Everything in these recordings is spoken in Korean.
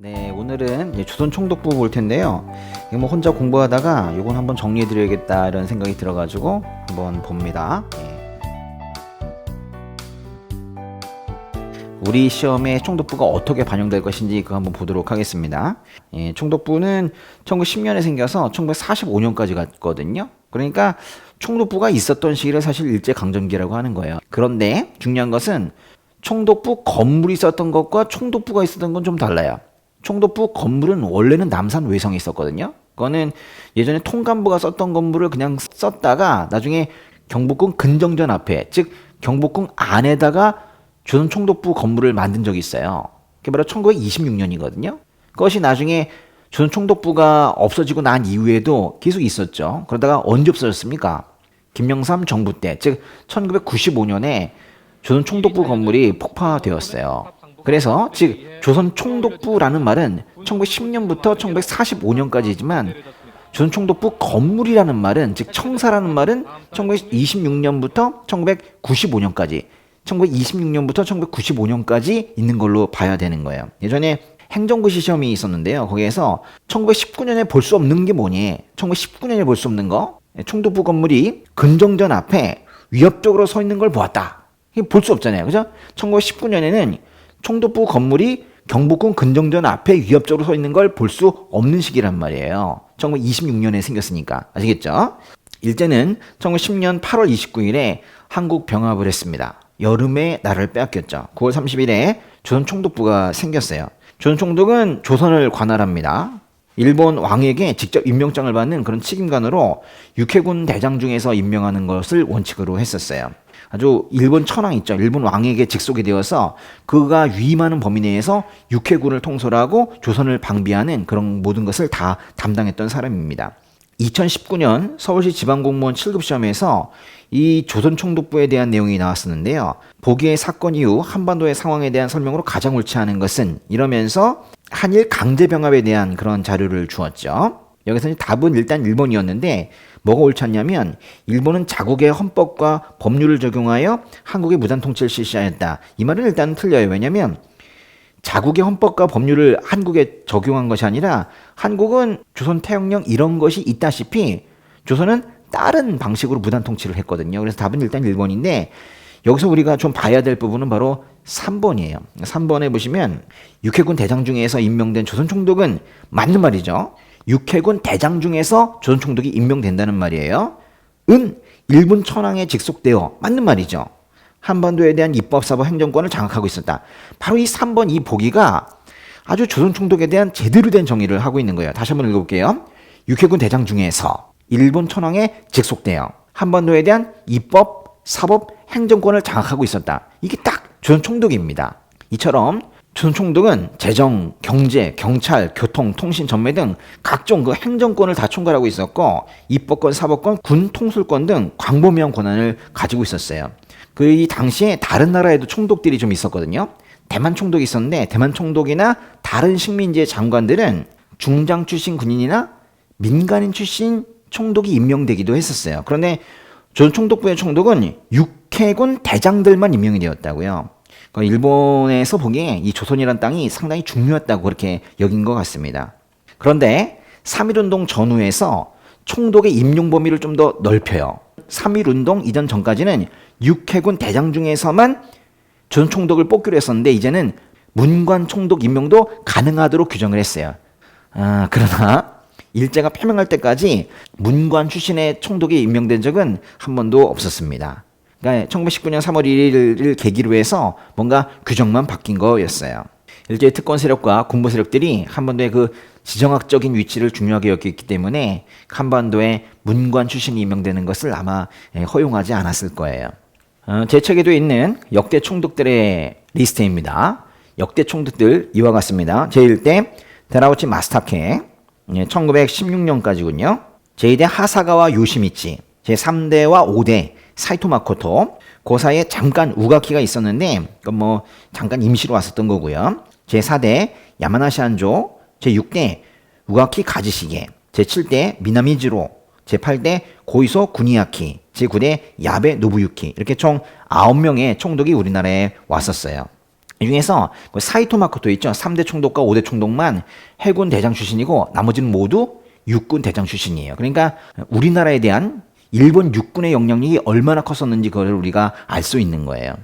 네, 오늘은 조선 총독부 볼 텐데요. 이거 뭐 혼자 공부하다가 이건 한번 정리해 드려야겠다 이런 생각이 들어가지고 한번 봅니다. 예. 우리 시험에 총독부가 어떻게 반영될 것인지 그거 한번 보도록 하겠습니다. 예, 총독부는 1910년에 생겨서 1945년까지 갔거든요. 그러니까 총독부가 있었던 시기를 사실 일제 강점기라고 하는 거예요. 그런데 중요한 것은 총독부 건물이 있었던 것과 총독부가 있었던 건 좀 달라요. 총독부 건물은 원래는 남산 외성에 있었거든요. 그거는 예전에 통감부가 썼던 건물을 그냥 썼다가 나중에 경복궁 근정전 앞에 즉 경복궁 안에다가 조선 총독부 건물을 만든 적이 있어요. 그게 바로 1926년이거든요. 그것이 나중에 조선 총독부가 없어지고 난 이후에도 계속 있었죠. 그러다가 언제 없어졌습니까? 김영삼 정부 때, 즉 1995년에 조선 총독부 건물이 폭파되었어요. 그래서 즉 조선 총독부라는 말은 1910년부터 1945년까지지만 조선 총독부 건물이라는 말은 즉 청사라는 말은 1926년부터 1995년까지 1926년부터 1995년까지 있는 걸로 봐야 되는 거예요. 예전에 행정고시 시험이 있었는데요. 거기에서 1919년에 볼 수 없는 게 뭐니? 1919년에 볼 수 없는 거? 총독부 건물이 근정전 앞에 위협적으로 서 있는 걸 보았다. 볼 수 없잖아요. 그죠? 1919년에는 총독부 건물이 경복궁 근정전 앞에 위협적으로 서 있는 걸 볼 수 없는 시기란 말이에요. 1926년에 생겼으니까. 아시겠죠? 일제는 1910년 8월 29일에 한국 병합을 했습니다. 여름에 나라를 빼앗겼죠. 9월 30일에 조선 총독부가 생겼어요. 조선 총독은 조선을 관할합니다. 일본 왕에게 직접 임명장을 받는 그런 책임관으로 육해군 대장 중에서 임명하는 것을 원칙으로 했었어요. 아주 일본 천황 있죠. 일본 왕에게 직속이 되어서 그가 위임하는 범위 내에서 육해군을 통솔하고 조선을 방비하는 그런 모든 것을 다 담당했던 사람입니다. 2019년 서울시 지방공무원 7급 시험에서 이 조선 총독부에 대한 내용이 나왔었는데요. 보기의 사건 이후 한반도의 상황에 대한 설명으로 가장 옳지 않은 것은 이러면서 한일 강제병합에 대한 그런 자료를 주었죠. 여기서 답은 일단 1번이었는데 뭐가 옳지 않냐면 일본은 자국의 헌법과 법률을 적용하여 한국의 무단 통치를 실시하였다. 이 말은 일단 틀려요. 왜냐면 자국의 헌법과 법률을 한국에 적용한 것이 아니라 한국은 조선 태영령 이런 것이 있다시피 조선은 다른 방식으로 무단 통치를 했거든요. 그래서 답은 일단 1번인데 여기서 우리가 좀 봐야 될 부분은 바로 3번이에요. 3번에 보시면 육해군 대장 중에서 임명된 조선 총독은 맞는 말이죠. 육해군 대장 중에서 조선 총독이 임명된다는 말이에요. 은 일본 천황에 직속되어 맞는 말이죠. 한반도에 대한 입법, 사법, 행정권을 장악하고 있었다. 바로 이 3번 이 보기가 아주 조선 총독에 대한 제대로 된 정의를 하고 있는 거예요. 다시 한번 읽어볼게요. 육해군 대장 중에서 일본 천황에 직속되어 한반도에 대한 입법, 사법, 행정권을 장악하고 있었다. 이게 딱 조선 총독입니다. 이처럼 조선 총독은 재정, 경제, 경찰, 교통, 통신, 전매 등 각종 그 행정권을 다 총괄하고 있었고 입법권, 사법권, 군 통솔권 등 광범위한 권한을 가지고 있었어요. 그 이 당시에 다른 나라에도 총독들이 좀 있었거든요. 대만 총독이 있었는데 대만 총독이나 다른 식민지의 장관들은 중장 출신 군인이나 민간인 출신 총독이 임명되기도 했었어요. 그런데 조선 총독부의 총독은 육해군 대장들만 임명이 되었다고요. 그러니까 일본에서 보기에 이 조선이란 땅이 상당히 중요했다고 그렇게 여긴 것 같습니다. 그런데 3.1운동 전후에서 총독의 임용 범위를 좀 더 넓혀요. 3.1운동 이전 전까지는 육해군 대장 중에서만 조선 총독을 뽑기로 했었는데 이제는 문관 총독 임명도 가능하도록 규정을 했어요. 아, 그러나 일제가 패망할 때까지 문관 출신의 총독이 임명된 적은 한 번도 없었습니다. 그러니까 1919년 3월 1일을 계기로 해서 뭔가 규정만 바뀐 거였어요. 일제의 특권 세력과 군부 세력들이 한반도의 그 지정학적인 위치를 중요하게 여겼기 때문에 한반도에 문관 출신이 임명되는 것을 아마 예, 허용하지 않았을 거예요. 어, 제 책에도 있는 역대 총독들의 리스트입니다. 역대 총독들 이와 같습니다. 제1대 데라우치 마스타케 1916년까지군요. 제2대 하사가와 요시미치 제3대와 5대 사이토 마코토 그 사이에 잠깐 우가키가 있었는데 그건 뭐 잠깐 임시로 왔었던 거고요. 제4대 야마나시 한조 제6대 우가키 가지시게 제7대 미나미지로 제8대 고이소 구니야키 제9대 야베 노부유키 이렇게 총 9명의 총독이 우리나라에 왔었어요. 이 중에서 그 사이토 마코토 있죠. 3대 총독과 5대 총독만 해군 대장 출신이고 나머지는 모두 육군 대장 출신이에요. 그러니까 우리나라에 대한 일본 육군의 영향력이 얼마나 컸었는지 그걸 우리가 알 수 있는 거예요.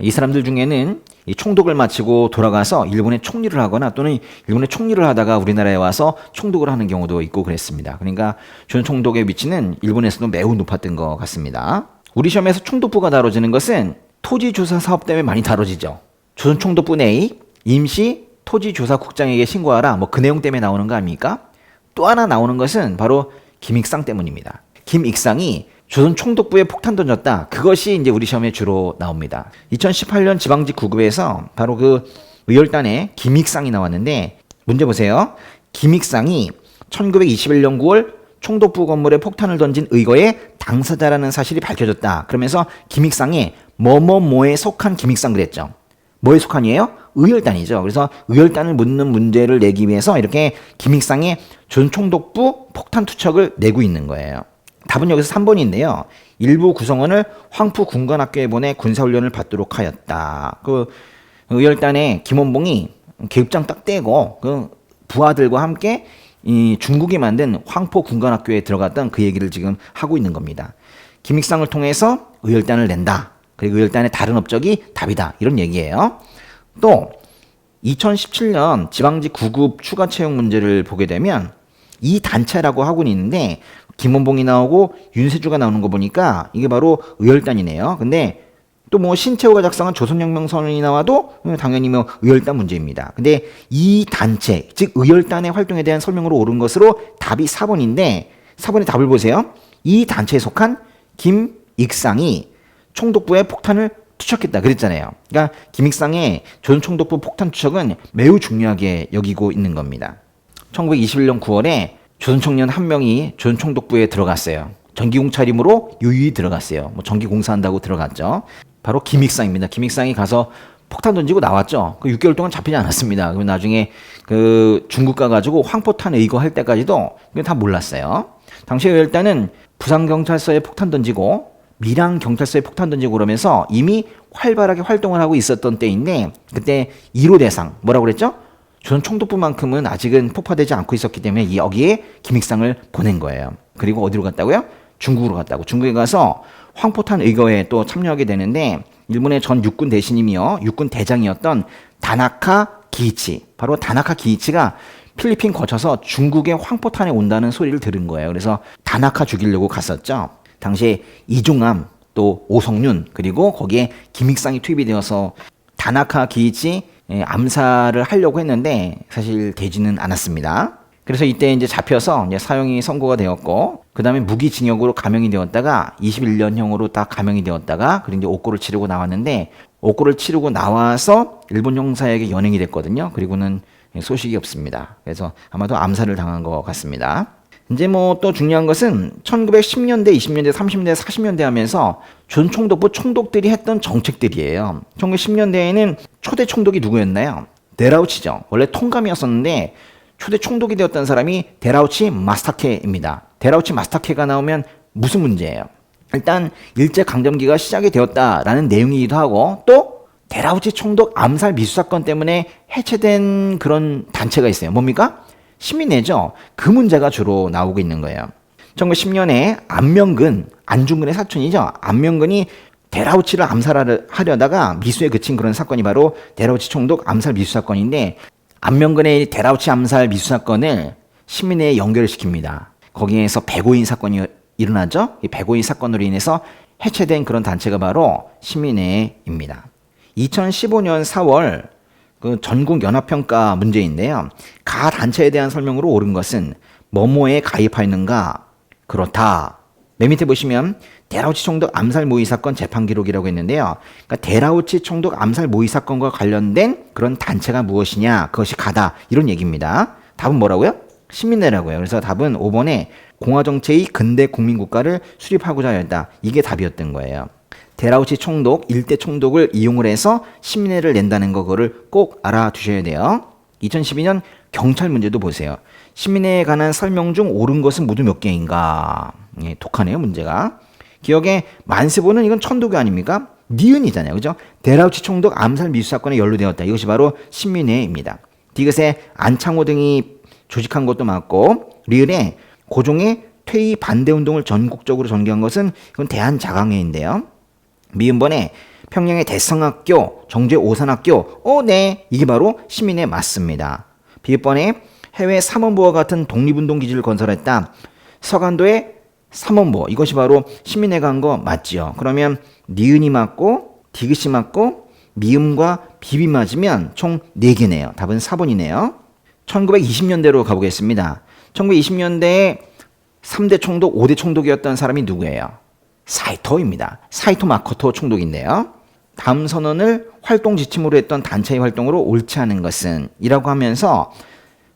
이 사람들 중에는 이 총독을 마치고 돌아가서 일본의 총리를 하거나 또는 일본의 총리를 하다가 우리나라에 와서 총독을 하는 경우도 있고 그랬습니다. 그러니까 전 총독의 위치는 일본에서도 매우 높았던 것 같습니다. 우리 시험에서 총독부가 다뤄지는 것은 토지조사 사업 때문에 많이 다뤄지죠. 조선 총독부 내의 임시 토지조사국장에게 신고하라. 뭐 그 내용 때문에 나오는 거 아닙니까? 또 하나 나오는 것은 바로 김익상 때문입니다. 김익상이 조선 총독부에 폭탄 던졌다. 그것이 이제 우리 시험에 주로 나옵니다. 2018년 지방직 9급에서 바로 그 의열단에 김익상이 나왔는데 문제 보세요. 김익상이 1921년 9월 총독부 건물에 폭탄을 던진 의거의 당사자라는 사실이 밝혀졌다. 그러면서 김익상이 뭐뭐뭐에 속한 김익상 그랬죠. 뭐에 속한이에요? 의열단이죠. 그래서 의열단을 묻는 문제를 내기 위해서 이렇게 김익상의 전 총독부 폭탄 투척을 내고 있는 거예요. 답은 여기서 3번인데요. 일부 구성원을 황푸 군관학교에 보내 군사훈련을 받도록 하였다. 그 의열단의 김원봉이 계급장 딱 떼고 그 부하들과 함께 이 중국이 만든 황포 군관학교에 들어갔던 그 얘기를 지금 하고 있는 겁니다. 김익상을 통해서 의열단을 낸다. 그리고 의열단의 다른 업적이 답이다. 이런 얘기예요. 또 2017년 지방직 9급 추가 채용 문제를 보게 되면 이 단체라고 하고 있는데 김원봉이 나오고 윤세주가 나오는 거 보니까 이게 바로 의열단이네요. 근데 또 뭐 신채호가 작성한 조선혁명선언이 나와도 당연히 뭐 의열단 문제입니다. 근데 이 단체, 즉 의열단의 활동에 대한 설명으로 옳은 것으로 답이 4번인데 4번의 답을 보세요. 이 단체에 속한 김익상이 총독부에 폭탄을 투척했다 그랬잖아요. 그러니까 김익상의 조선 총독부 폭탄 투척은 매우 중요하게 여기고 있는 겁니다. 1921년 9월에 조선 청년 한 명이 조선 총독부에 들어갔어요. 전기공 차림으로 유유히 들어갔어요. 뭐 전기 공사한다고 들어갔죠. 바로 김익상입니다. 김익상이 가서 폭탄 던지고 나왔죠. 그 6개월 동안 잡히지 않았습니다. 그럼 나중에 그 중국 가가지고 황포탄 의거 할 때까지도 그건 다 몰랐어요. 당시에 일단은 부산 경찰서에 폭탄 던지고 밀양 경찰서에 폭탄 던지고 그러면서 이미 활발하게 활동을 하고 있었던 때인데 그때 1호 대상 뭐라고 그랬죠? 조선 총독부만큼은 아직은 폭파되지 않고 있었기 때문에 여기에 김익상을 보낸 거예요. 그리고 어디로 갔다고요? 중국으로 갔다고. 중국에 가서 황포탄 의거에 또 참여하게 되는데 일본의 전 육군 대신이며 육군 대장이었던 다나카 기이치 바로 다나카 기이치가 필리핀 거쳐서 중국의 황포탄에 온다는 소리를 들은 거예요. 그래서 다나카 죽이려고 갔었죠. 당시에 이종암 또 오성윤 그리고 거기에 김익상이 투입이 되어서 다나카 기이치 예, 암살을 하려고 했는데 사실 되지는 않았습니다. 그래서 이때 이제 잡혀서 이제 사형이 선고가 되었고 그 다음에 무기징역으로 감형이 되었다가 21년형으로 딱 감형이 되었다가 그리고 이제 옥고를 치르고 나왔는데 옥고를 치르고 나와서 일본 형사에게 연행이 됐거든요. 그리고는 소식이 없습니다. 그래서 아마도 암살을 당한 것 같습니다. 이제 뭐 또 중요한 것은 1910년대, 20년대, 30년대, 40년대 하면서 전 총독부 총독들이 했던 정책들이에요. 1910년대에는 초대 총독이 누구였나요? 데라우치죠. 원래 통감이었었는데 초대 총독이 되었던 사람이 데라우치 마스타케입니다. 데라우치 마스타케가 나오면 무슨 문제예요? 일단 일제 강점기가 시작이 되었다라는 내용이기도 하고 또 데라우치 총독 암살 미수 사건 때문에 해체된 그런 단체가 있어요. 뭡니까? 시민회죠. 그 문제가 주로 나오고 있는 거예요. 1910년에 안명근, 안중근의 사촌이죠. 안명근이 데라우치를 암살하려다가 미수에 그친 그런 사건이 바로 데라우치 총독 암살 미수 사건인데 안명근의 데라우치 암살 미수 사건을 시민회에 연결을 시킵니다. 거기에서 백오인 사건이 일어나죠. 이 백오인 사건으로 인해서 해체된 그런 단체가 바로 시민회입니다. 2015년 4월 그 전국 연합평가 문제인데요. 가 단체에 대한 설명으로 옳은 것은 뭐뭐에 가입하였는가? 그렇다. 맨 밑에 보시면 데라우치 총독 암살 모의 사건 재판 기록이라고 했는데요. 그러니까 데라우치 총독 암살 모의 사건과 관련된 그런 단체가 무엇이냐? 그것이 가다. 이런 얘기입니다. 답은 뭐라고요? 시민회라고요. 그래서 답은 5번에 공화 정체의 근대 국민 국가를 수립하고자 하였다. 이게 답이었던 거예요. 데라우치 총독, 일대 총독을 이용을 해서 시민회를 낸다는 거를 꼭 알아두셔야 돼요. 2012년 경찰 문제도 보세요. 시민회에 관한 설명 중 옳은 것은 모두 몇 개인가? 예, 독하네요, 문제가. 기억에 만세보는 이건 천도교 아닙니까? 니은이잖아요. 그죠? 데라우치 총독 암살 미수 사건에 연루되었다. 이것이 바로 신민회입니다. 디귿의 안창호 등이 조직한 것도 맞고 리을의 고종의 퇴위 반대 운동을 전국적으로 전개한 것은 이건 대한자강회인데요. 미음번에 평양의 대성학교, 정제 오산학교, 어, 네, 이게 바로 시민의 맞습니다. 비번에 해외 삼원부와 같은 독립운동 기지를 건설했다. 서간도의 삼원부, 이것이 바로 시민회가 한거 맞지요. 그러면 니은이 맞고, 디귿이 맞고, 미음과 비비 맞으면 총 4개네요. 답은 4번이네요. 1920년대로 가보겠습니다. 1920년대에 3대 총독, 5대 총독이었던 사람이 누구예요? 사이토입니다. 사이토 마코토 총독인데요. 다음 선언을 활동 지침으로 했던 단체의 활동으로 옳지 않은 것은 이라고 하면서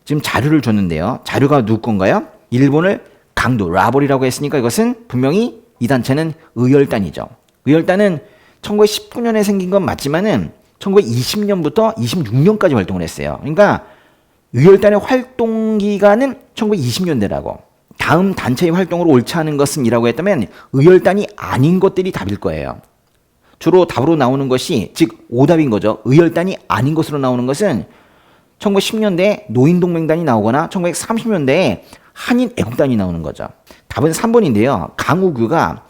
지금 자료를 줬는데요. 자료가 누구 건가요? 일본을 강도 라볼이라고 했으니까 이것은 분명히 이 단체는 의열단이죠. 의열단은 1919년에 생긴 건 맞지만은 1920년부터 26년까지 활동을 했어요. 그러니까 의열단의 활동 기간은 1920년대라고. 다음 단체의 활동으로 옳지 않은 것은 이라고 했다면 의열단이 아닌 것들이 답일 거예요. 주로 답으로 나오는 것이 즉 오답인 거죠. 의열단이 아닌 것으로 나오는 것은 1910년대에 노인동맹단이 나오거나 1930년대에 한인 애국단이 나오는 거죠. 답은 3번인데요. 강우규가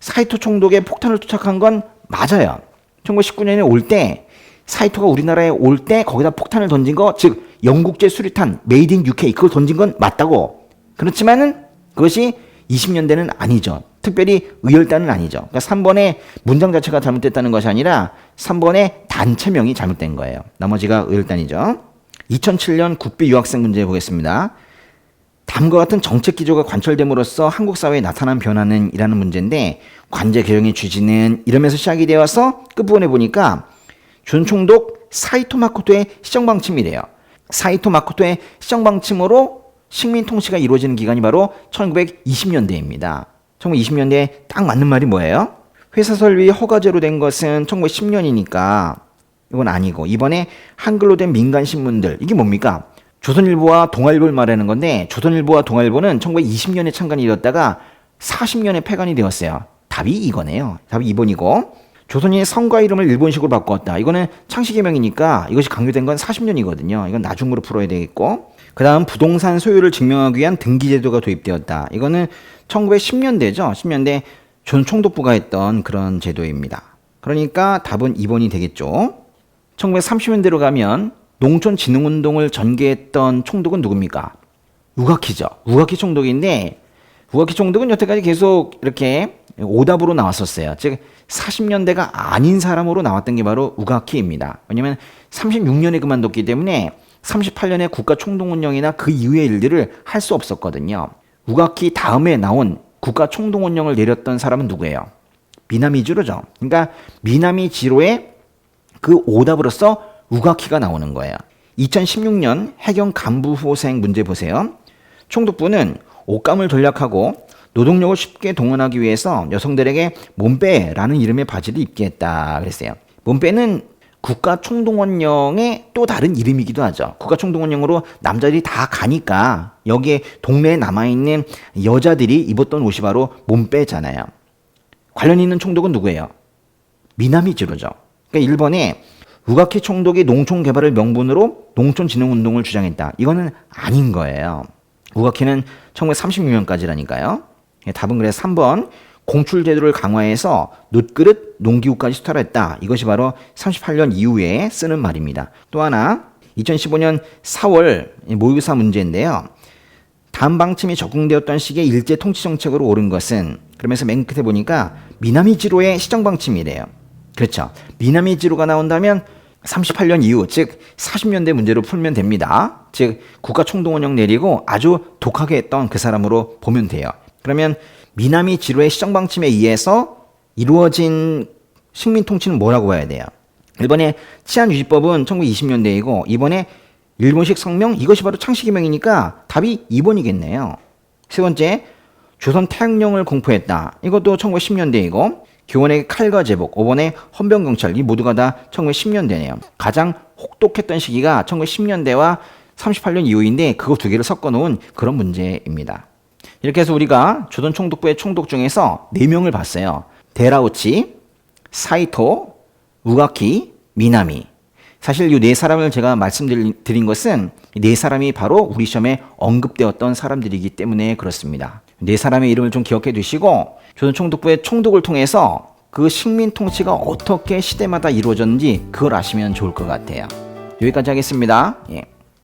사이토 총독의 폭탄을 투척한 건 맞아요. 1919년에 올 때 사이토가 우리나라에 올 때 거기다 폭탄을 던진 거, 즉 영국제 수류탄 메이드 인 UK 그걸 던진 건 맞다고. 그렇지만은 그것이 20년대는 아니죠. 특별히 의열단은 아니죠. 그러니까 3번의 문장 자체가 잘못됐다는 것이 아니라 3번의 단체명이 잘못된 거예요. 나머지가 의열단이죠. 2007년 국비 유학생 문제 보겠습니다. 다음과 같은 정책 기조가 관철됨으로써 한국 사회에 나타난 변화는 이라는 문제인데 관제 개정의 취지는 이러면서 시작이 되어서 끝부분에 보니까 준 총독 사이토 마코토의 시정 방침이래요. 사이토 마코토의 시정 방침으로 식민 통치가 이루어지는 기간이 바로 1920년대입니다. 1920년대에 딱 맞는 말이 뭐예요? 회사 설비 허가제로 된 것은 1910년이니까 이건 아니고 이번에 한글로 된 민간 신문들 이게 뭡니까? 조선일보와 동아일보를 말하는 건데 조선일보와 동아일보는 1920년에 창간이 되었다가 40년에 폐간이 되었어요. 답이 이거네요. 답이 2번이고 조선인의 성과 이름을 일본식으로 바꾸었다. 이거는 창씨개명이니까 이것이 강요된 건 40년이거든요. 이건 나중으로 풀어야 되겠고 그 다음 부동산 소유를 증명하기 위한 등기제도가 도입되었다. 이거는 1910년대죠. 10년대 전 총독부가 했던 그런 제도입니다. 그러니까 답은 2번이 되겠죠. 1930년대로 가면 농촌진흥운동을 전개했던 총독은 누굽니까? 우가키죠. 우가키 총독인데 우가키 총독은 여태까지 계속 이렇게 오답으로 나왔었어요. 즉 40년대가 아닌 사람으로 나왔던 게 바로 우가키입니다. 왜냐하면 36년에 그만뒀기 때문에 38년에 국가 총동 운영이나 그 이후의 일들을 할 수 없었거든요. 우가키 다음에 나온 국가 총동 운영을 내렸던 사람은 누구예요? 미나미 지로죠. 그러니까 미나미 지로의 그 오답으로서 우가키가 나오는 거예요. 2016년 해경 간부 후보생 문제 보세요. 총독부는 옷감을 전략하고 노동력을 쉽게 동원하기 위해서 여성들에게 몸빼라는 이름의 바지를 입게 했다 그랬어요. 몸빼는 국가 총동원령의 또 다른 이름이기도 하죠. 국가 총동원령으로 남자들이 다 가니까 여기에 동네에 남아있는 여자들이 입었던 옷이 바로 몸빼잖아요. 관련 있는 총독은 누구예요? 미나미 지로죠. 그러니까 일본에 우가키 총독이 농촌 개발을 명분으로 농촌진흥운동을 주장했다. 이거는 아닌 거예요. 우가키는 1936년까지라니까요. 답은 그래서 3번 공출 제도를 강화해서 놋그릇, 농기구까지 수탈했다. 이것이 바로 38년 이후에 쓰는 말입니다. 또 하나 2015년 4월 모의고사 문제인데요. 다음 방침이 적용되었던 시기에 일제 통치 정책으로 옳은 것은 그러면서 맨 끝에 보니까 미나미 지로의 시정 방침이래요. 그렇죠. 미나미 지로가 나온다면 38년 이후, 즉 40년대 문제로 풀면 됩니다. 즉 국가 총동원령 내리고 아주 독하게 했던 그 사람으로 보면 돼요. 그러면 미나미 지로의 시정 방침에 의해서 이루어진 식민 통치는 뭐라고 봐야 돼요? 일본의 치안 유지법은 1920년대이고 이번에 일본식 성명 이것이 바로 창씨개명이니까 답이 2번이겠네요. 세 번째 조선 태양령을 공포했다. 이것도 1910년대이고 교원의 칼과 제복, 5번의 헌병경찰 이 모두가 다 1910년대네요. 가장 혹독했던 시기가 1910년대와 38년 이후인데 그거 두 개를 섞어 놓은 그런 문제입니다. 이렇게 해서 우리가 조선 총독부의 총독 중에서 4명을 봤어요. 데라우치, 사이토, 우가키, 미나미. 사실 이 네 사람을 제가 말씀드린 것은 이네 사람이 바로 우리 시험에 언급되었던 사람들이기 때문에 그렇습니다. 네 사람의 이름을 좀 기억해 두시고 조선 총독부의 총독을 통해서 그 식민 통치가 어떻게 시대마다 이루어졌는지 그걸 아시면 좋을 것 같아요. 여기까지 하겠습니다. 예.